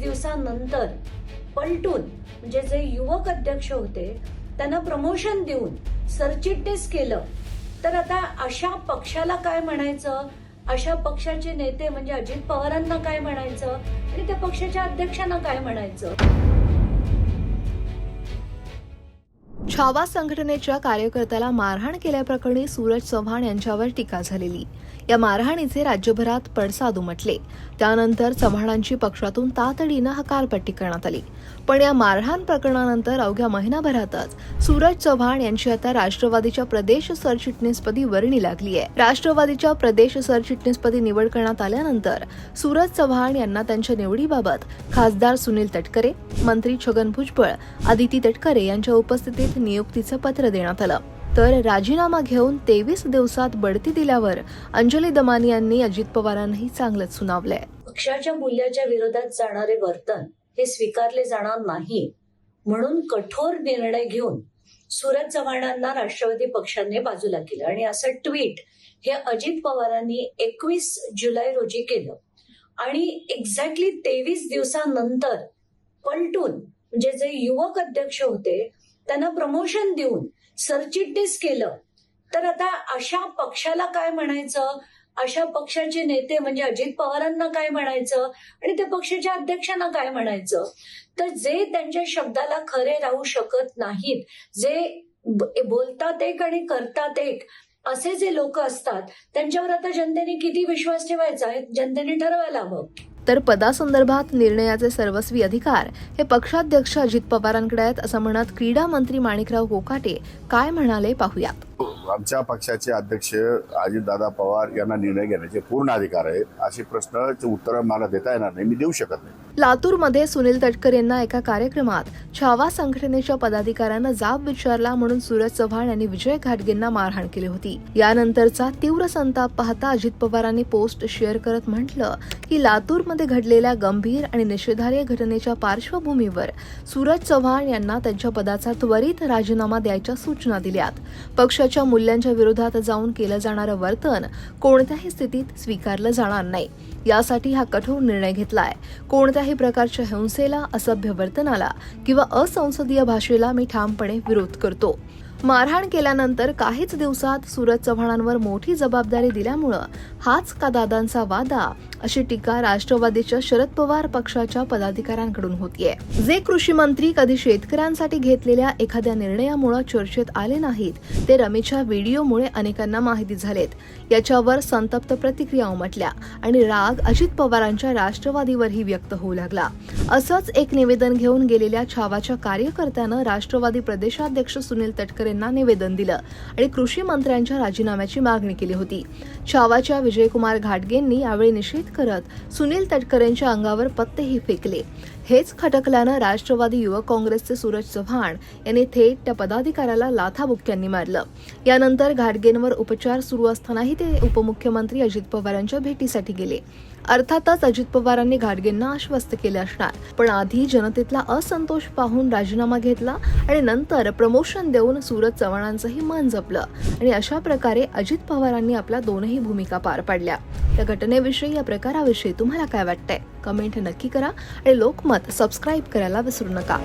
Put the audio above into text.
दिवसानंतर पलटून म्हणजे जे युवक अध्यक्ष होते त्यांना प्रमोशन देऊन सरचिटणीस केलं. तर आता अशा पक्षाला काय म्हणायचं? अशा पक्षाचे नेते म्हणजे अजित पवारांना काय म्हणायचं? आणि त्या पक्षाच्या अध्यक्षांना काय म्हणायचं? छावा संघटनेच्या कार्यकर्त्याला मारहाण केल्याप्रकरणी सूरज चव्हाण यांच्यावर टीका झालेली. या मारहाणीचे राज्यभरात पडसाद उमटले. त्यानंतर चव्हाणांची पक्षातून तातडीनं हकारपट्टी करण्यात आली. पण या मारहाण प्रकरणानंतर अवघ्या महिनाभरातच सूरज चव्हाण यांची आता राष्ट्रवादीच्या प्रदेश सरचिटणीसपदी वर्णी लागली आहे. राष्ट्रवादीच्या प्रदेश सरचिटणीसपदी निवड करण्यात आल्यानंतर सूरज चव्हाण यांना त्यांच्या निवडीबाबत खासदार सुनील तटकरे मंत्री छगन भुजबळ आदिती तटकरे यांच्या उपस्थितीत नियुक्तीचं पत्र देण्यात आलं. तर राजीनामा घेऊन तेवीस दिवसात बढती दिल्यावर अंजली दमानी यांनी अजित पवारांनाही चांगलंच सुनावलंय. पक्षाच्या मूल्याच्या विरोधात जाणारे वर्तन हे स्वीकारले जाणार नाही म्हणून कठोर निर्णय घेऊन सूरज चव्हाणांना राष्ट्रवादी पक्षाने बाजूला केलं. आणि असं ट्विट हे अजित पवारांनी एकवीस जुलै रोजी केलं. आणि एक्झॅक्टली तेवीस दिवसानंतर पलटून म्हणजे जे युवक अध्यक्ष होते त्यांना प्रमोशन देऊन सरचिटणीस केलं. तर आता अशा पक्षाला काय म्हणायचं? अशा पक्षाचे नेते म्हणजे अजित पवारांना काय म्हणायचं? आणि त्या पक्षाच्या अध्यक्षांना काय म्हणायचं? तर जे त्यांच्या शब्दाला खरे राहू शकत नाहीत जे बोलतात एक आणि करतात एक असे जे लोक असतात त्यांच्यावर आता जनतेने किती विश्वास ठेवायचा? हे जनतेने ठरवायला हवं. तर पदासंदर्भात निर्णयाचे सर्वस्वी अधिकार हे पक्षाध्यक्ष अजित पवारांकडे आहेत असं म्हणत क्रीडा मंत्री माणिकराव कोकाटे काय म्हणाले पाहूयात. आमच्या पक्षाचे अध्यक्ष अजितदादा पवार यांना निर्णय घेण्याचे पूर्ण अधिकार आहेत. असे प्रश्नाचे उत्तर मला देता येणार नाही. मी देऊ शकत नाही. लातूरमध्ये सुनील तटकर यांना एका कार्यक्रमात छावा संघटनेच्या पदाधिकाऱ्यांना जाब विचारला म्हणून सूरज चव्हाण यांनी विजय घाटगेंना मारहाण केली होती. यानंतरचा तीव्र संताप पाहता अजित पवारांनी पोस्ट शेअर करत म्हटलं की लातूरमध्ये घडलेल्या गंभीर आणि निषेधार्ह घटनेच्या पार्श्वभूमीवर सूरज चव्हाण यांना त्यांच्या पदाचा त्वरित राजीनामा द्यायच्या सूचना दिल्यात. पक्षाच्या मूल्यांच्या विरोधात जाऊन केलं जाणारं वर्तन कोणत्याही स्थितीत स्वीकारलं जाणार नाही. यासाठी हा कठोर निर्णय घेतलाय. कोणत्याही प्रकारच्या हिंसेला असभ्य वर्तनाला किंवा असंसदीय भाषेला मी ठामपणे विरोध करतो. मारहाण केल्यानंतर काहीच दिवसात सूरज चव्हाणांवर मोठी जबाबदारी दिल्यामुळं हाच का दादांचा वादा अशी टीका राष्ट्रवादीच्या शरद पवार पक्षाच्या पदाधिकाऱ्यांकडून होतीये. जे कृषी मंत्री कधी शेतकऱ्यांसाठी घेतलेल्या एखाद्या निर्णयामुळे चर्चेत आले नाहीत ते रमेशच्या व्हिडिओमुळे अनेकांना माहिती झालेत. याच्यावर संतप्त प्रतिक्रिया उमटल्या आणि राग अजित पवारांच्या राष्ट्रवादीवरही व्यक्त होऊ लागला. असंच एक निवेदन घेऊन गेलेल्या छावाच्या कार्यकर्त्यानं राष्ट्रवादी प्रदेशाध्यक्ष सुनील तटकरे तटकरेंना निवेदन दिलं आणि कृषी मंत्र्यांच्या राजीनाम्याची मागणी केली होती. छावाच्या विजयकुमार घाटगेंनी यावेळी निषेध करत सुनील तटकरेंच्या अंगावर पत्तेही फेकले. हेच खटकल्यानं राष्ट्रवादी युवक काँग्रेसचे सूरज चव्हाण यांनी थेट त्या पदाधिकाऱ्याला लाथाबुक्क्यांनी मारलं. यानंतर घाटगेंवर उपचार सुरू असतानाही ते उपमुख्यमंत्री अजित पवार यांच्या भेटीसाठी गेले. अर्थातच अजित पवारांनी घाटगेंना आश्वस्त केले असणार. पण आधी जनतेतला असंतोष पाहून राजीनामा घेतला आणि नंतर प्रमोशन देऊन सूरज चव्हाणांचंही मन जपलं. आणि अशा प्रकारे अजित पवारांनी आपल्या दोनही भूमिका पार पाडल्या. या घटनेविषयी या प्रकाराविषयी तुम्हाला काय वाटतंय? कमेंट नक्की करा आणि लोकमत सबस्क्राईब करायला विसरू नका.